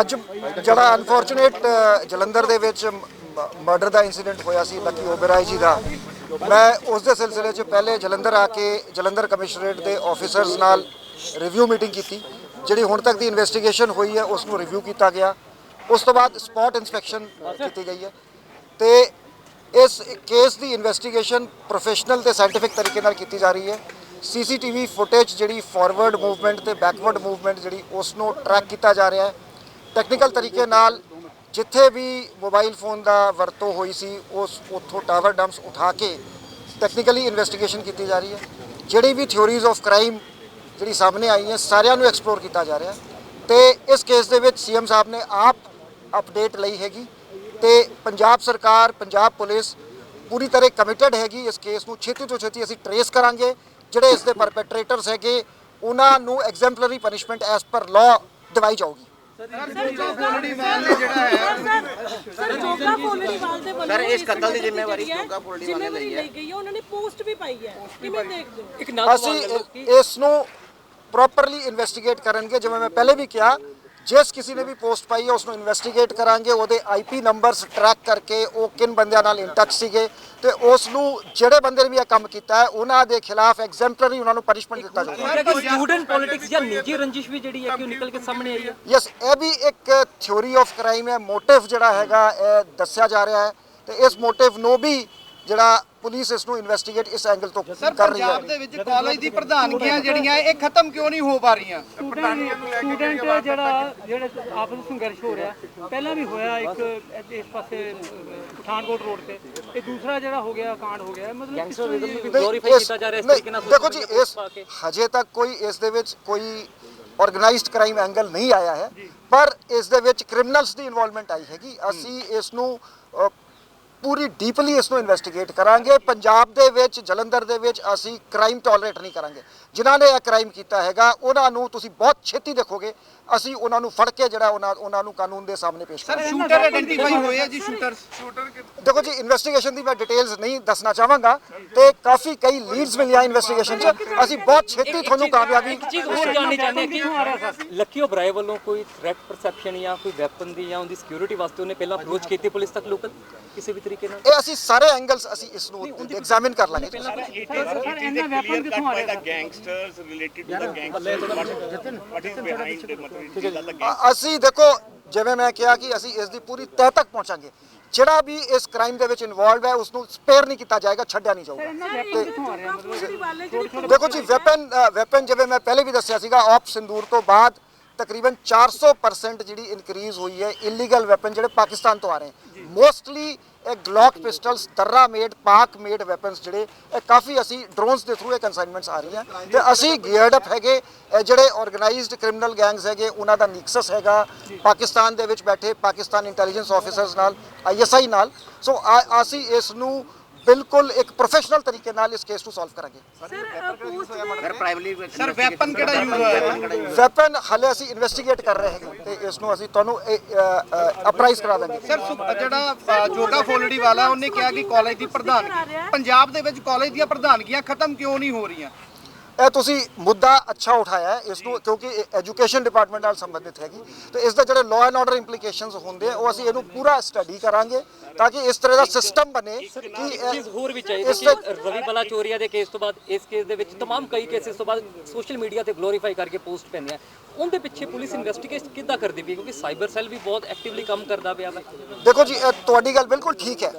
ਅੱਜ ਜਿਹੜਾ ਅਨਫੋਰਚੂਨੇਟ ਜਲੰਧਰ ਦੇ ਵਿੱਚ ਮਰਡਰ ਦਾ ਇਨਸੀਡੈਂਟ ਹੋਇਆ ਸੀ ਲੱਕੀ ਓਬਰਾਏ ਜੀ ਦਾ। ਮੈਂ ਉਸ ਦੇ ਸਿਲਸਿਲੇ 'ਚ ਪਹਿਲੇ ਜਲੰਧਰ ਆ ਕੇ ਜਲੰਧਰ ਕਮਿਸ਼ਨਰੇਟ ਦੇ ਆਫੀਸਰਸ ਨਾਲ ਰਿਵਿਊ ਮੀਟਿੰਗ ਕੀਤੀ, ਜਿਹੜੀ ਹੁਣ ਤੱਕ ਦੀ ਇਨਵੈਸਟੀਗੇਸ਼ਨ ਹੋਈ ਹੈ ਉਸ ਨੂੰ ਰਿਵਿਊ ਕੀਤਾ ਗਿਆ। ਉਸ ਤੋਂ ਬਾਅਦ ਸਪੌਟ ਇਨਸਪੈਕਸ਼ਨ ਕੀਤੀ ਗਈ ਹੈ। ਤੇ ਇਸ ਕੇਸ ਦੀ ਇਨਵੈਸਟੀਗੇਸ਼ਨ ਪ੍ਰੋਫੈਸ਼ਨਲ ਤੇ ਸਾਇੰਟੀਫਿਕ ਤਰੀਕੇ ਨਾਲ ਕੀਤੀ ਜਾ ਰਹੀ ਹੈ। ਸੀਸੀਟੀਵੀ ਫੁਟੇਜ ਜਿਹੜੀ ਫਾਰਵਰਡ ਮੂਵਮੈਂਟ ਤੇ ਬੈਕਵਰਡ ਮੂਵਮੈਂਟ ਜਿਹੜੀ ਉਸ ਨੂੰ ਟਰੈਕ ਕੀਤਾ ਜਾ ਰਿਹਾ ਹੈ। ਟੈਕਨੀਕਲ ਤਰੀਕੇ ਨਾਲ ਜਿੱਥੇ ਵੀ ਮੋਬਾਈਲ ਫੋਨ ਦਾ ਵਰਤੋਂ ਹੋਈ ਸੀ, ਉਸ ਉੱਥੋਂ ਟਾਵਰ ਡੰਪਸ ਉਠਾ ਕੇ ਟੈਕਨੀਕਲੀ ਇਨਵੈਸਟੀਗੇਸ਼ਨ ਕੀਤੀ ਜਾ ਰਹੀ ਹੈ। ਜਿਹੜੀ ਵੀ ਥਿਉਰੀਜ਼ ਆਫ ਕ੍ਰਾਈਮ ਜਿਹੜੀ ਸਾਹਮਣੇ ਆਈ ਹੈ, ਸਾਰਿਆਂ ਨੂੰ ਐਕਸਪਲੋਰ ਕੀਤਾ ਜਾ ਰਿਹਾ ਹੈ। ਤੇ ਇਸ ਕੇਸ ਦੇ ਵਿੱਚ ਸੀਐਮ ਸਾਹਿਬ ਨੇ ਆਪ ਅਪਡੇਟ ਲਈ ਹੈਗੀ ਤੇ ਪੰਜਾਬ ਸਰਕਾਰ, ਪੰਜਾਬ ਪੁਲਿਸ ਪੂਰੀ ਤਰ੍ਹਾਂ ਕਮਿਟਡ ਹੈਗੀ ਇਸ ਕੇਸ ਨੂੰ। ਛੇਤੀ ਤੋਂ ਛੇਤੀ ਅਸੀਂ ਟਰੇਸ ਕਰਾਂਗੇ। ਜਿਹੜੇ ਇਸ ਦੇ ਪਰਪੈਟਰੇਟਰਸ ਹੈਗੇ, ਉਹਨਾਂ ਨੂੰ exemplary punishment as per law ਦਿਵਾਈ ਜਾਊਗੀ। ਸਰ ਜੋਗਾ ਪੋਲੜੀਵਾਲ ਦੇ ਵੱਲੋਂ ਸਰ, ਇਸ ਕਤਲ ਦੀ ਜਿਹੜੀ ਜ਼ਿੰਮੇਵਾਰੀ ਹੈ, ਜੋਗਾ ਪੋਲੜੀਵਾਲ ਨੇ ਲਈ ਜ਼ਿੰਮੇਵਾਰੀ ਹੈ। ਲਈ ਗਈ ਹੈ ਉਹਨਾਂ ਨੇ ਪੋਸਟ ਵੀ ਪਾਈ ਹੈ। ਕਿਵੇਂ ਦੇਖਦੇ ਹੋ? ਅਸੀਂ ਇਸ ਨੂੰ ਪ੍ਰੋਪਰਲੀ ਇਨਵੈਸਟੀਗੇਟ ਕਰਨਗੇ ਜਿਵੇਂ ਮੈਂ ਪਹਿਲੇ ਵੀ ਕਿਹਾ ਜਿਸ ਕਿਸੇ ਨੇ ਵੀ ਪੋਸਟ ਪਾਈ ਹੈ ਉਸ ਨੂੰ ਇਨਵੈਸਟੀਗੇਟ ਕਰਾਂਗੇ। ਉਹਦੇ ਆਈਪੀ ਨੰਬਰਸ ਟਰੈਕ ਕਰਕੇ ਉਹ ਕਿਨ ਬੰਦਿਆਂ ਨਾਲ ਇਨ ਟੱਚ ਸੀਗੇ ਤੇ ਉਸ ਨੂੰ ਜਿਹੜੇ ਬੰਦੇ ਨੇ ਵੀ ਇਹ ਕੰਮ ਕੀਤਾ ਹੈ ਉਹਨਾਂ ਦੇ ਖਿਲਾਫ ਐਗਜ਼ੈਂਪਲਰੀ ਉਹਨਾਂ ਨੂੰ ਪਨਿਸ਼ਮੈਂਟ ਦਿੱਤਾ ਜਾਊਗਾ। ਸਟੂਡੈਂਟ ਪੋਲਿਟਿਕਸ ਜਾਂ ਨਿੱਜੀ ਰੰਜਿਸ਼ ਵੀ ਜਿਹੜੀ ਹੈ ਕਿ ਨਿਕਲ ਕੇ ਸਾਹਮਣੇ ਆਈ ਹੈ? ਯੈਸ ਇਹ ਵੀ ਇੱਕ ਥਿਉਰੀ ਆਫ ਕ੍ਰਾਈਮ ਹੈ। ਮੋਟਿਵ ਜਿਹੜਾ ਹੈਗਾ ਇਹ ਦੱਸਿਆ ਜਾ ਰਿਹਾ ਹੈ ਤੇ ਇਸ ਮੋਟਿਵ ਨੂੰ ਵੀ ਜਿਹੜਾ ਪੁਲਿਸ ਇਸ ਨੂੰ ਇਨਵੈਸਟੀਗੇਟ ਇਸ ਐਂਗਲ ਤੋਂ ਕਰ ਰਹੀ ਹੈ। ਪੰਜਾਬ ਦੇ ਵਿੱਚ ਕਾਲਜ ਦੀ ਪ੍ਰਧਾਨਗੀਆਂ ਜਿਹੜੀਆਂ ਇਹ ਖਤਮ ਕਿਉਂ ਨਹੀਂ ਹੋ ਪਾ ਰਹੀਆਂ? ਸਟੂਡੈਂਟ ਜਿਹੜਾ ਜਿਹੜੇ ਆਪਸ ਵਿੱਚ ਸੰਘਰਸ਼ ਹੋ ਰਿਹਾ ਪਹਿਲਾਂ ਵੀ ਹੋਇਆ ਇੱਕ ਇਸ ਪਾਸੇ ਪਠਾਨਕੋਟ ਰੋਡ ਤੇ। ਤੇ ਦੂਸਰਾ ਜਿਹੜਾ ਹੋ ਗਿਆ ਕਾਂਡ ਹੋ ਗਿਆ ਮਤਲਬ ਗੈਂਗਸਟਰਿਜ਼ਮ ਨੂੰ ਗਲੋਰੀਫਾਈ ਕੀਤਾ ਜਾ ਰਿਹਾ ਇਸ ਤਰੀਕੇ ਨਾਲ ਦੇਖੋ ਜੀ ਇਸ। ਹਜੇ ਤੱਕ ਕੋਈ ਇਸ ਦੇ ਵਿੱਚ ਕੋਈ ਆਰਗੇਨਾਈਜ਼ਡ ਕ੍ਰਾਈਮ ਐਂਗਲ ਨਹੀਂ ਆਇਆ ਹੈ। ਪਰ ਇਸ ਦੇ ਵਿੱਚ ਕ੍ਰਿਮੀਨਲਸ ਦੀ ਇਨਵੋਲਵਮੈਂਟ ਆਈ ਹੈਗੀ। ਅਸੀਂ ਇਸ ਨੂੰ ਪੂਰੀ ਡੀਪਲੀ ਇਸ ਨੂੰ ਇਨਵੈਸਟੀਗੇਟ ਕਰਾਂਗੇ। ਪੰਜਾਬ ਦੇ ਵਿੱਚ, ਜਲੰਧਰ ਦੇ ਵਿੱਚ ਅਸੀਂ ਕ੍ਰਾਈਮ ਟੋਲਰੇਟ ਨਹੀਂ ਕਰਾਂਗੇ। ਜਿਨ੍ਹਾਂ ਨੇ ਇਹ ਕ੍ਰਾਈਮ ਕੀਤਾ ਹੈਗਾ, ਉਹਨਾਂ ਨੂੰ ਤੁਸੀਂ ਬਹੁਤ ਛੇਤੀ ਦੇਖੋਗੇ। ਅਸੀਂ ਉਹਨਾਂ ਨੂੰ ਫੜ ਕੇ ਜਿਹੜਾ ਉਹਨਾਂ ਉਹਨਾਂ ਨੂੰ ਕਾਨੂੰਨ ਦੇ ਸਾਹਮਣੇ ਪੇਸ਼ ਸਰ ਕਰਾਂਗੇ। ਸ਼ੂਟਰ ਆਇਡੈਂਟੀਫਾਈ ਹੋਏ ਆ ਜੀ ਸ਼ੂਟਰਸ ਦੇਖੋ ਜੀ ਇਨਵੈਸਟੀਗੇਸ਼ਨ ਦੀ ਮੈਂ ਡਿਟੇਲਸ ਨਹੀਂ ਦੱਸਣਾ ਚਾਹਾਂਗਾ ਤੇ ਕਾਫੀ ਕਈ ਲੀਡਸ ਮਿਲੀਆਂ ਇਨਵੈਸਟੀਗੇਸ਼ਨ 'ਚ। ਅਸੀਂ ਬਹੁਤ ਛੇਤੀ ਤੁਹਾਨੂੰ ਕਾਮਯਾਬੀ ਇੱਕ ਚੀਜ਼ ਹੋਰ ਜਾਣਨੀ ਚਾਹੁੰਦੇ ਹਾਂ ਕਿ ਲੱਕੀ ਓਬਰਾਏ ਵੱਲੋਂ ਕੋਈ ਥ੍ਰੈਟ ਪਰਸੈਪਸ਼ਨ ਜਾਂ ਕੋਈ ਵੈਪਨ ਦੀ ਜਾਂ ਉਹਦੀ ਸਿਕਿਉਰਿਟੀ ਵਾਸਤੇ ਉਹਨੇ ਪਹਿਲਾਂ ਅਪਰੋਚ ਕੀਤੀ ਪੁਲਿਸ ਤੱਕ ਲੋਕਲ ਕਿਸੇ ਵੀ ਤਰੀਕੇ ਨਾਲ? ਇਹ ਅਸੀਂ ਸਾਰੇ ਐਂਗਲਸ ਅਸੀਂ ਇਸ ਨੂੰ ਐਗਜ਼ਾਮਿਨ ਕਰ ਲਾਂਗੇ। ਇਹਨਾਂ ਵੈਪਨ ਕਿੱਥੋਂ ਆ ਰਿਹਾ gangsters related to the gangsters what, what is ਅ- ਅਸੀਂ ਦੇਖੋ ਜਿਵੇਂ ਮੈਂ ਕਿਹਾ ਕਿ ਅਸੀਂ ਇਸ ਦੀ ਪੂਰੀ ਤਹਿ ਤੱਕ ਪਹੁੰਚਾਂਗੇ। ਜਿਹੜਾ ਵੀ ਇਸ ਕ੍ਰਾਈਮ ਦੇ ਵਿੱਚ ਇਨਵੋਲਵ ਹੈ ਉਸ ਨੂੰ ਸਪੇਅਰ ਨਹੀਂ ਕੀਤਾ ਜਾਏਗਾ ਛੱਡਿਆ ਨਹੀਂ ਜਾਊਗਾ। ਇਹਨਾਂ ਵੈਪਨ ਕਿੱਥੋਂ ਆ ਰਿਹਾ ਜੋਗਾ ਪੋਲੜੀਵਾਲ ਨੇ ਜਿਹੜੀ ਦੇਖੋ ਜੀ ਵੈਪਨ ਵੈਪਨ ਜਿਵੇਂ ਮੈਂ ਪਹਿਲੇ ਵੀ ਦੱਸਿਆ ਸੀਗਾ ਆਪ ਸਿੰਦੂਰ ਤੋਂ ਬਾਅਦ ਤਕਰੀਬਨ 400% ਜਿਹੜੀ ਇਨਕਰੀਜ਼ ਹੋਈ ਹੈ ਇਲੀਗਲ ਵੈਪਨ ਜਿਹੜੇ ਪਾਕਿਸਤਾਨ ਤੋਂ ਆ ਰਹੇ ਹਨ ਮੋਸਟਲੀ ਇਹ Glock pistols Darra made Pak made weapons ਜਿਹੜੇ ਇਹ ਕਾਫੀ ਅਸੀਂ ਡਰੋਨਸ ਦੇ ਥਰੂ ਇਹ ਕਨਸਾਈਨਮੈਂਟਸ ਆ ਰਹੀਆਂ। ਤੇ ਅਸੀਂ ਗੀਅਰਡ ਅਪ ਹੈਗੇ ਜਿਹੜੇ ਆਰਗੇਨਾਈਜ਼ਡ ਕ੍ਰਿਮੀਨਲ ਗੈਂਗਸ ਹੈਗੇ ਉਹਨਾਂ ਦਾ ਨਿਕਸਸ ਹੈਗਾ। ਪਾਕਿਸਤਾਨ ਦੇ ਵਿੱਚ ਬੈਠੇ ਪਾਕਿਸਤਾਨ ਇੰਟੈਲੀਜੈਂਸ ਆਫੀਸਰਸ ਨਾਲ ਆਈਐਸਆਈ ਨਾਲ। ਸੋ ਆ- ਅਸੀਂ ਇਸ ਨੂੰ ਬਿਲਕੁਲ ਇੱਕ ਪ੍ਰੋਫੈਸ਼ਨਲ ਤਰੀਕੇ ਨਾਲ ਇਸ ਕੇਸ ਨੂੰ ਸੋਲਵ ਕਰਾਂਗੇ। ਸਰ ਸਰ ਵੈਪਨ ਕਿਹੜਾ ਯੂਜ਼ ਹੋਇਆ? ਵੈਪਨ ਹਾਲੇ ਅਸੀਂ ਇਨਵੈਸਟੀਗੇਟ ਕਰ ਰਹੇ ਹਾਂ ਤੇ ਇਸ ਨੂੰ ਅਸੀਂ ਤੁਹਾਨੂੰ ਅਪਰਾਈਜ਼ ਕਰਾ ਦਾਂਗੇ। ਸਰ ਜਿਹੜਾ ਜੋਗਾ ਫੋਲੜੀ ਵਾਲਾ ਉਹਨੇ ਕਿਹਾ ਕਿ ਕਾਲਜ ਦੀ ਪ੍ਰਧਾਨਗੀ ਪੰਜਾਬ ਦੇ ਵਿੱਚ ਕਾਲਜ ਦੀਆਂ ਪ੍ਰਧਾਨਗੀਆਂ ਖਤਮ ਕਿਉਂ ਨਹੀਂ ਹੋ ਰਹੀਆਂ? ਇਹ ਤੁਸੀਂ ਮੁੱਦਾ ਅੱਛਾ ਉਠਾਇਆ ਹੈ ਇਸ ਨੂੰ ਕਿਉਂਕਿ ਐਜੂਕੇਸ਼ਨ ਡਿਪਾਰਟਮੈਂਟ ਨਾਲ ਸੰਬੰਧਿਤ ਹੈਗੀ ਤੇ ਇਸ ਦਾ ਜਿਹੜੇ ਲਾਅ ਐਂਡ ਆਰਡਰ ਇੰਪਲੀਕੇਸ਼ਨਸ ਹੁੰਦੇ ਆ ਉਹ ਅਸੀਂ ਇਹਨੂੰ ਪੂਰਾ ਸਟੱਡੀ ਕਰਾਂਗੇ ਤਾਂ ਕਿ ਇਸ ਤਰ੍ਹਾਂ ਦਾ ਸਿਸਟਮ ਬਣੇ ਕਿ ਇੱਕ ਇਹ- ਚੀਜ਼ ਹੋਰ ਵੀ ਚਾਹੀਦੀ ਇਸ ਕਿ ਦਾ- ਰਵੀ ਬਲਾਚੋਰੀਆ ਦੇ ਕੇਸ ਤੋਂ ਬਾਅਦ ਇਸ ਕੇਸ ਦੇ ਵਿੱਚ तमाम ਕਈ ਕੇਸਿਸ ਤੋਂ ਬਾਅਦ ਸੋਸ਼ਲ ਮੀਡੀਆ ਤੇ ਗਲੋਰੀਫਾਈ ਕਰਕੇ ਪੋਸਟ ਪੈਂਦੇ ਆ ਉਹਦੇ ਪਿੱਛੇ ਪੁਲਿਸ ਇਨਵੈਸਟੀਗੇਸ਼ਨ ਕਿੱਦਾਂ ਕਰਦੀ ਪਈ ਹੈ? ਕਿਉਂਕਿ ਸਾਈਬਰ ਸੈੱਲ ਵੀ ਬਹੁਤ ਐਕਟਿਵਲੀ ਕੰਮ ਕਰਦਾ ਪਿਆ ਵਾ ਦੇਖੋ ਜੀ ਇਹ ਤੁਹਾਡੀ ਗੱਲ ਬਿਲਕੁਲ ਠੀਕ ਹੈ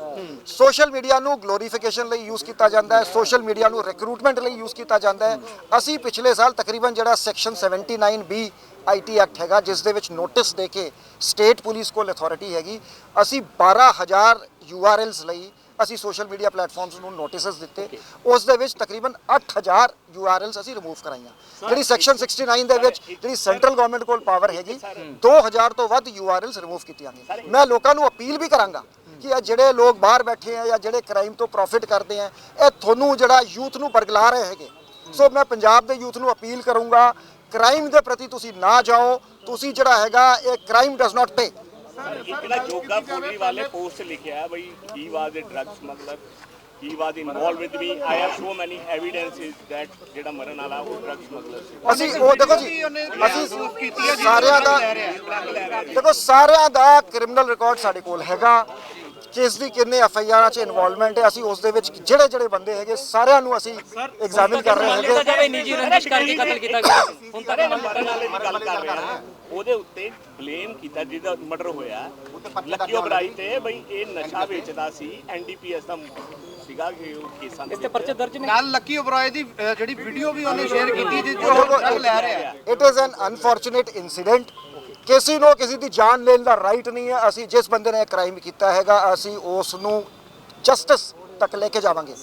ਸੋਸ਼ਲ ਮੀਡੀਆ ਨੂੰ ਗਲੋਰੀਫਿਕੇਸ਼ਨ ਲਈ ਯੂਜ਼ ਕੀਤਾ ਜਾਂਦਾ ਹੈ ਸੋਸ਼ਲ ਮੀਡੀਆ ਨੂੰ ਰਿਕਰੂਟਮੈਂਟ ਲਈ ਯੂਜ਼ ਕੀਤਾ ਜਾਂਦਾ ਹੈ ਅਸੀਂ ਪਿਛਲੇ ਸਾਲ ਤਕਰੀਬਨ ਜਿਹੜਾ ਸੈਕਸ਼ਨ 79 ਬੀ ਆਈਟੀ ਐਕਟ ਹੈਗਾ ਜਿਸ ਦੇ ਵਿੱਚ ਨੋਟਿਸ ਦੇ ਕੇ ਸਟੇਟ ਪੁਲਿਸ ਕੋਲ ਅਥਾਰਟੀ ਹੈਗੀ ਅਸੀਂ 12000 ਯੂਆਰਐਲਸ ਲਈ ਅਸੀਂ ਸੋਸ਼ਲ ਮੀਡੀਆ ਪਲੇਟਫਾਰਮਸ ਨੂੰ ਨੋਟਿਸਸ ਦਿੱਤੇ। ਉਸ ਦੇ ਵਿੱਚ ਤਕਰੀਬਨ 8000 ਯੂਆਰਐਲਸ ਅਸੀਂ ਰਿਮੂਵ ਕਰਾਈਆਂ। ਜਿਹੜੀ ਸੈਕਸ਼ਨ 69 ਦੇ ਵਿੱਚ ਜਿਹੜੀ ਸੈਂਟਰਲ ਗਵਰਨਮੈਂਟ ਕੋਲ ਪਾਵਰ ਹੈਗੀ 2000 ਤੋਂ ਵੱਧ ਯੂਆਰਐਲਸ ਰਿਮੂਵ ਕੀਤੀਆਂ ਨੇ ਮੈਂ ਲੋਕਾਂ ਨੂੰ ਅਪੀਲ ਵੀ ਕਰਾਂਗਾ ਕਿ ਇਹ ਜਿਹੜੇ ਲੋਕ ਬਾਹਰ ਬੈਠੇ ਆ ਜਾਂ ਜਿਹੜੇ ਕ੍ਰਾਈਮ ਤੋਂ ਪ੍ਰੋਫਿਟ ਕਰਦੇ ਆ ਇਹ ਤੁਹਾਨੂੰ ਜਿਹੜਾ ਯੂਥ ਨੂੰ ਬਰਗਲਾ ਰਹੇ ਹੈਗੇ ਸੋ ਮੈਂ ਪੰਜਾਬ ਦੇ ਯੂਥ ਨੂੰ ਅਪੀਲ ਕਰੂੰਗਾ ਕ੍ਰਾਈਮ ਦੇ ਪ੍ਰਤੀ ਤੁਸੀਂ ਨਾ ਜਾਓ ਤੁਸੀਂ ਜਿਹੜਾ ਹੈਗਾ ਇਹ ਕ੍ਰਾਈਮ ਡਸ ਨਾਟ ਪੇ ਨਾ ਜੋਗਾ ਪੋਲੀ ਵਾਲੇ ਪੋਸਟ ਲਿਖਿਆ ਬਈ he was a drug smuggler he was involve with me I have so many evidences that ਜਿਹੜਾ ਮਰਨ ਵਾਲਾ ਉਹ ਡਰਗ ਸਮਗਲਰ ਸੀ। ਅਸੀਂ ਉਹ ਦੇਖੋ ਜੀ ਅਸੀਂ ਸਾਰਿਆਂ ਦਾ ਦੇਖੋ ਸਾਰਿਆਂ ਦਾ ਕ੍ਰਿਮੀਨਲ ਰਿਕਾਰਡ ਸਾਡੇ ਕੋਲ ਹੈਗਾ। ਕਿਸ ਦੀ ਕਿੰਨੇ ਐਫ ਆਈ ਆਰਾਂ 'ਚ ਇਨਵੋਲਵਮੈਂਟ ਹੈ ਅਸੀਂ ਉਸ ਦੇ ਵਿੱਚ ਜਿਹੜੇ ਜਿਹੜੇ ਬੰਦੇ ਹੈਗੇ ਸਾਰਿਆਂ ਨੂੰ ਅਸੀਂ ਐਗਜ਼ਾਮਿਨ ਕਰ ਰਹੇ ਹੈਗੇ ਜਾਵੇ ਨਿੱਜੀ ਰੰਜਿਸ਼ ਕਰਕੇ ਕਤਲ ਕੀਤਾ ਗਿਆ ਹੁਣ ਤੱਕ ਮਰਨ ਵਾਲੇ ਦੀ ਗੱਲ ਕਰ ਰਿਹਾ ਉਹਦੇ ਉੱਤੇ ਬਲੇਮ ਕੀਤਾ ਜਿਹਦਾ ਮਰਡਰ ਹੋਇਆ ਲੱਕੀ ਓਬਰਾਈ ਤੇ ਬਈ ਇਹ ਨਸ਼ਾ ਵੇਚਦਾ ਸੀ ਐਨਡੀਪੀਐਸ ਦਾ ਸੀਗਾ ਕਿ ਉਹ ਕੇਸਾਂ ਦੇ ਇਸ ਤੇ ਪਰਚੇ ਦਰਜ ਨੇ ਨਾਲ ਲੱਕੀ ਓਬਰਾਏ ਦੀ ਅਹ, ਜਿਹੜੀ ਵੀਡੀਓ ਵੀ ਉਹਨੇ ਸ਼ੇਅਰ ਕੀਤੀ ਜਿਸ ਜੋ ਡਰਗ ਲੈ ਰਿਹਾ it is an unfortunate incident ਕਿਸੇ ਨੂੰ ਕਿਸੇ ਦੀ ਜਾਨ ਲੈਣ ਦਾ ਰਾਈਟ ਨਹੀਂ ਹੈ। ਅਸੀਂ ਜਿਸ ਬੰਦੇ ਨੇ ਕ੍ਰਾਈਮ ਕੀਤਾ ਹੈਗਾ, ਅਸੀਂ ਉਸ ਨੂੰ ਜਸਟਿਸ ਤੱਕ ਲੈ ਕੇ ਜਾਵਾਂਗੇ।